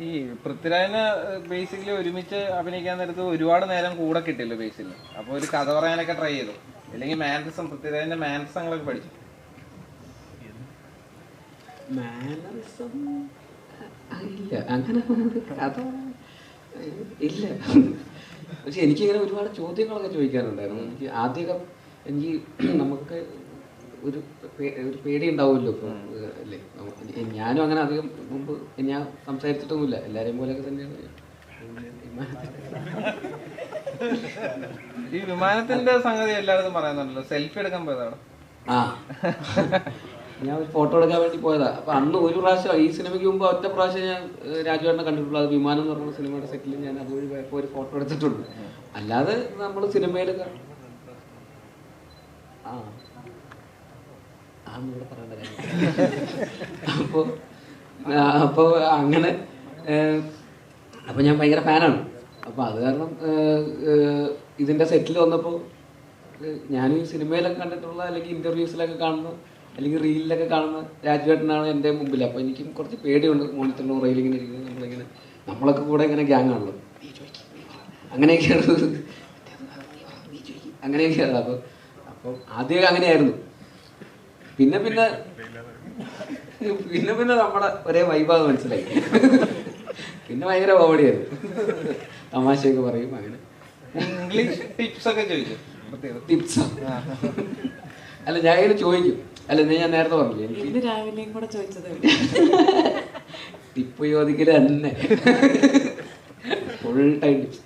ഈ പൃഥ്വിരാജിനെ ബേസിക്കലി ഒരുമിച്ച് അഭിനയിക്കാൻ നേരത്ത് ഒരുപാട് നേരം കൂടെ കിട്ടില്ല ബേസിൽ അപ്പൊ ഒരു കഥ പറയാനൊക്കെ ട്രൈ ചെയ്തു. അല്ലെങ്കിൽ മാനസം പൃഥ്വിരാജിന്റെ മാനസങ്ങളൊക്കെ പഠിച്ചു. ഇല്ല. അങ്ങനെ ഇല്ല. പക്ഷെ എനിക്കിങ്ങനെ ഒരുപാട് ചോദ്യങ്ങളൊക്കെ ചോദിക്കാറുണ്ടായിരുന്നു. എനിക്ക് ആദ്യമൊക്കെ എനിക്ക് നമുക്ക് ഒരു ഒരു പേടി ഉണ്ടാവുമല്ലോ ഇപ്പൊ അല്ലേ? ഞാനും അങ്ങനെ അധികം മുമ്പ് ഞാൻ സംസാരിച്ചിട്ടൊന്നുമില്ല. എല്ലാരെയും പോലെയൊക്കെ തന്നെയാണ്. ഈ വിമാനത്തിന്റെ സംഗതി എല്ലായിടത്തും പറയുന്നുണ്ടല്ലോ. സെൽഫി എടുക്കാൻ പോയതാണ്? ആ. ഞാൻ ഒരു ഫോട്ടോ എടുക്കാൻ വേണ്ടി പോയതാ. അപ്പൊ അന്ന് ഒരു പ്രാവശ്യം ഈ സിനിമയ്ക്ക് മുമ്പ് ഒറ്റ പ്രാവശ്യം ഞാൻ രാജുവേട്ടനെ കണ്ടിട്ടുള്ളൂ. അത് വിമാനം എന്ന് പറഞ്ഞ സിനിമയുടെ സെറ്റിൽ ഞാൻ അതുവഴി പോയപ്പോ ഒരു ഫോട്ടോ എടുത്തിട്ടുണ്ട്. അല്ലാതെ നമ്മൾ സിനിമയിൽ ആ. ഇവിടെ പറയേണ്ട കാര്യം അപ്പോൾ അപ്പോൾ അപ്പോ അങ്ങനെ അപ്പോൾ ഞാൻ ഭയങ്കര ഫാനാണ്. അപ്പോൾ അത് കാരണം ഇതിന്റെ സെറ്റിൽ വന്നപ്പോൾ ഞാൻ ഈ സിനിമയിലൊക്കെ കണ്ടിട്ടുള്ള അല്ലെങ്കിൽ ഇന്റർവ്യൂസിലൊക്കെ കാണുന്ന അല്ലെങ്കിൽ റീലിലൊക്കെ കാണുന്ന രാജുവേട്ടനാണ് എന്റെ മുമ്പിൽ അപ്പോൾ എനിക്കും കുറച്ച് പേടിയുണ്ട് മോണിറ്ററിന് റെയിലിങ്ങനെ ഇരിക്കുന്നത്. നമ്മളിങ്ങനെ നമ്മളൊക്കെ കൂടെ ഇങ്ങനെ ഗ്യാങ് ആണല്ലോ. അങ്ങനെയൊക്കെയാണ്. അങ്ങനെയൊക്കെയാണ്. അപ്പോൾ അപ്പോൾ ആദ്യമൊക്കെ അങ്ങനെയായിരുന്നു. പിന്നെ പിന്നെ പിന്നെ പിന്നെ നമ്മുടെ ഒരേ വൈബാ മനസ്സിലായി. പിന്നെ ഭയങ്കര കോമഡിയായിരുന്നു തമാശയൊക്കെ പറയും അങ്ങനെ. ഇംഗ്ലീഷ് ടിപ്സ് ഒക്കെ ചോദിച്ചു? ടിപ്സ് അല്ല ഞാൻ ഇങ്ങനെ ചോദിക്കും. അല്ല ഞാൻ നേരത്തെ പറഞ്ഞില്ലേ? എനിക്ക് രാവിലെയും കൂടെ ചോദിച്ചത് ടിപ്പ് ചോദിക്കൽ തന്നെ. ഫുൾ ടൈം ടിപ്സ്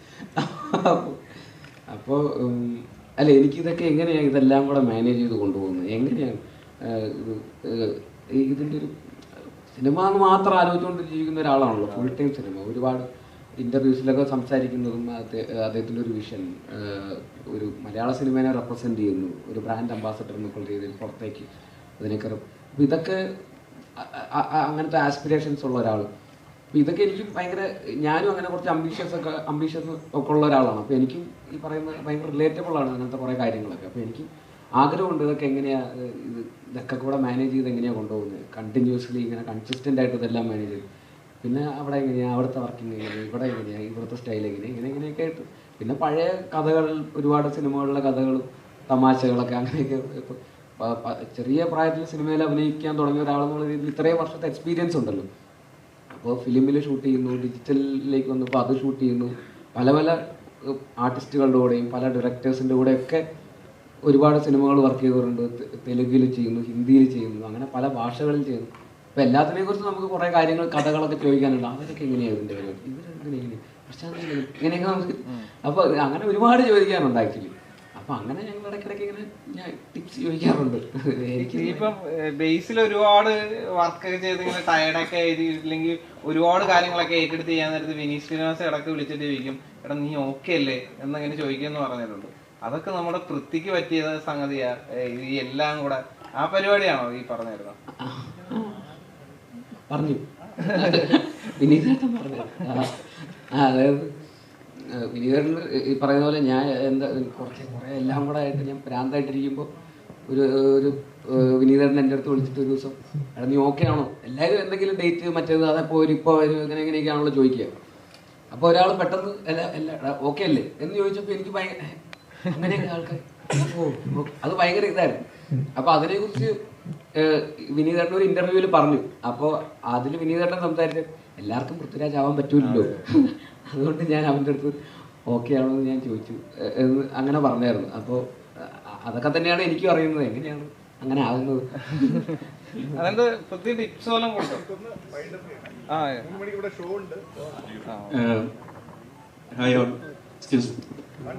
അപ്പോൾ അല്ല എനിക്കിതൊക്കെ എങ്ങനെയാണ് ഇതെല്ലാം കൂടെ മാനേജ് ചെയ്ത് കൊണ്ടുപോകുന്നത്? എങ്ങനെയാണ്? ഇതിന്റെ ഒരു സിനിമ എന്ന് മാത്രം ആലോചിച്ചുകൊണ്ട് ജീവിക്കുന്ന ഒരാളാണല്ലോ ഫുൾ ടൈം സിനിമ. ഒരുപാട് ഇന്റർവ്യൂസിലൊക്കെ സംസാരിക്കുന്നതും അദ്ദേഹ- അദ്ദേഹത്തിന്റെ ഒരു വിഷൻ ഒരു മലയാള സിനിമയെ റെപ്രസെന്റ് ചെയ്യുന്നു. ഒരു ബ്രാൻഡ് അംബാസഡർ എന്നൊക്കെ രീതിയിൽ പുറത്തേക്ക് അതിനൊക്കെ അപ്പോൾ ഇതൊക്കെ അങ്ങനത്തെ ആസ്പിറേഷൻസ് ഉള്ള ഒരാൾ അപ്പോൾ ഇതൊക്കെ എനിക്കും ഭയങ്കര ഞാനും അങ്ങനെ കുറച്ച് അംബീഷ്യസ് ഒക്കെ അംബീഷ്യസ് ഒക്കെ ഉള്ള ഒരാളാണ്. അപ്പോൾ എനിക്കും ഈ പറയുന്ന ഭയങ്കര റിലേറ്റബിൾ ആണ് അങ്ങനത്തെ കുറേ കാര്യങ്ങളൊക്കെ. അപ്പോൾ എനിക്ക് ആഗ്രഹമുണ്ട് ഇതൊക്കെ എങ്ങനെയാ ഇത് ഇതൊക്കെ കൂടെ മാനേജ് ചെയ്ത് എങ്ങനെയാണ് കൊണ്ടുപോകുന്നത് കണ്ടിന്യൂസ്ലി ഇങ്ങനെ കൺസിസ്റ്റന്റ് ആയിട്ട് ഇതെല്ലാം മാനേജ് ചെയ്ത്. പിന്നെ അവിടെ എങ്ങനെയാണ് അവിടുത്തെ വർക്കിംഗ് എങ്ങനെയാണ് ഇവിടെ എങ്ങനെയാണ് ഇവിടുത്തെ സ്റ്റൈൽ എങ്ങനെയാണ് ഇങ്ങനെ ഇങ്ങനെയൊക്കെ ആയിട്ട്. പിന്നെ പഴയ കഥകൾ ഒരുപാട് സിനിമകളിലെ കഥകളും തമാശകളൊക്കെ അങ്ങനെയൊക്കെ ചെറിയ പ്രായത്തിൽ സിനിമയിൽ അഭിനയിക്കാൻ തുടങ്ങിയ ഒരാളെന്നുള്ള രീതിയിൽ ഇത്രയും വർഷത്തെ എക്സ്പീരിയൻസ് ഉണ്ടല്ലോ. അപ്പോൾ ഫിലിമിൽ ഷൂട്ട് ചെയ്യുന്നു ഡിജിറ്റലിലേക്ക് വന്നപ്പോൾ അത് ഷൂട്ട് ചെയ്യുന്നു. പല പല ആർട്ടിസ്റ്റുകളുടെ കൂടെയും പല ഡയറക്ടേഴ്സിന്റെ കൂടെയൊക്കെ ഒരുപാട് സിനിമകൾ വർക്ക് ചെയ്തവരുണ്ട്. തെലുഗിൽ തെലുങ്കിൽ ചെയ്യുന്നു ഹിന്ദിയിൽ ചെയ്യുന്നു അങ്ങനെ പല ഭാഷകളിൽ ചെയ്യുന്നു. അപ്പോൾ എല്ലാത്തിനെ കുറിച്ച് നമുക്ക് കുറേ കാര്യങ്ങൾ കഥകളൊക്കെ ചോദിക്കാനുണ്ട്. അവരൊക്കെ എങ്ങനെയാണ് ഇതിന്റെ പരിപാടി? ഇവരെങ്ങനെ ഇങ്ങനെയൊക്കെ നമുക്ക് അപ്പോൾ അങ്ങനെ ഒരുപാട് ചോദിക്കാനുണ്ട് ആക്ച്വലി അപ്പൊ അങ്ങനെ ഞങ്ങൾ ഇടയ്ക്കിടയ്ക്ക് ഇങ്ങനെ ഞാൻ ടിപ്സ് ചോദിക്കാറുണ്ട്. എനിക്ക് ഇപ്പം ബേസിൽ ഒരുപാട് വർക്കൊക്കെ ചെയ്ത് ഇങ്ങനെ ടയർഡൊക്കെ ആയിരിക്കില്ലെങ്കിൽ ഒരുപാട് കാര്യങ്ങളൊക്കെ ഏറ്റെടുത്ത് ചെയ്യാൻ നേരത്ത് വിനീത് ശ്രീനിവാസ് ഇടയ്ക്ക് വിളിച്ചിട്ട് ചോദിക്കും എടാ നീ ഓക്കെ അല്ലേ? എന്നങ്ങനെ ചോദിക്കുമെന്ന് പറഞ്ഞിട്ടുണ്ട്. അതൊക്കെ നമ്മുടെ പൃഥ്വിക്ക് പറ്റിയ സംഗതിയാ. ഈ എല്ലാം കൂടെ. ആ പരിപാടിയാണോ ഈ പറഞ്ഞിരുന്നത്? പറഞ്ഞു. വിനീതേട്ടൻ പറഞ്ഞു. അതായത് ഈ പറയുന്ന പോലെ ഞാൻ എന്താ കുറച്ച് കുറേ എല്ലാം കൂടെ ആയിട്ട് ഞാൻ പ്രാന്തായിട്ടിരിക്കുമ്പോൾ ഒരു ഒരു വിനീതൻ എന്റെ അടുത്ത് വിളിച്ചിട്ട് ഒരു ദിവസം എടാ നീ ഓക്കെ ആണോ? എല്ലാവരും എന്തെങ്കിലും ഡേറ്റ് മറ്റേത് അതപ്പോൾ ഒരു ഇപ്പോൾ വരും ഇങ്ങനെ ഇങ്ങനെയൊക്കെയാണല്ലോ ചോദിക്കുക. അപ്പോൾ ഒരാൾ പെട്ടെന്ന് എല്ലാ എല്ലാ ഓക്കെ അല്ലേ? എന്ന് ചോദിച്ചപ്പോൾ എനിക്ക് ഭയങ്കര അങ്ങനെയൊക്കെ ആൾക്കാർ അത് ഭയങ്കര ഇതായിരുന്നു. അപ്പൊ അതിനെ കുറിച്ച് വിനീതേട്ടൻ ഒരു ഇന്റർവ്യൂവിൽ പറഞ്ഞു. അപ്പോൾ അതിൽ വിനീതേട്ടൻ സംസാരിച്ചു എല്ലാവർക്കും പൃഥ്വിരാജ് ആവാൻ പറ്റൂലല്ലോ. അതുകൊണ്ട് ഞാൻ അവന്റെ അടുത്ത് ഓക്കെ ആണോ എന്ന് ഞാൻ ചോദിച്ചു. എന്ന് അങ്ങനെ പറഞ്ഞായിരുന്നു. അപ്പോൾ അതൊക്കെ തന്നെയാണ് എനിക്കും അറിയുന്നത്. എങ്ങനെയാണ് അങ്ങനെ ആകുന്നത്? അതുകൊണ്ട് പൃഥ്വി ടിപ്സ് ആ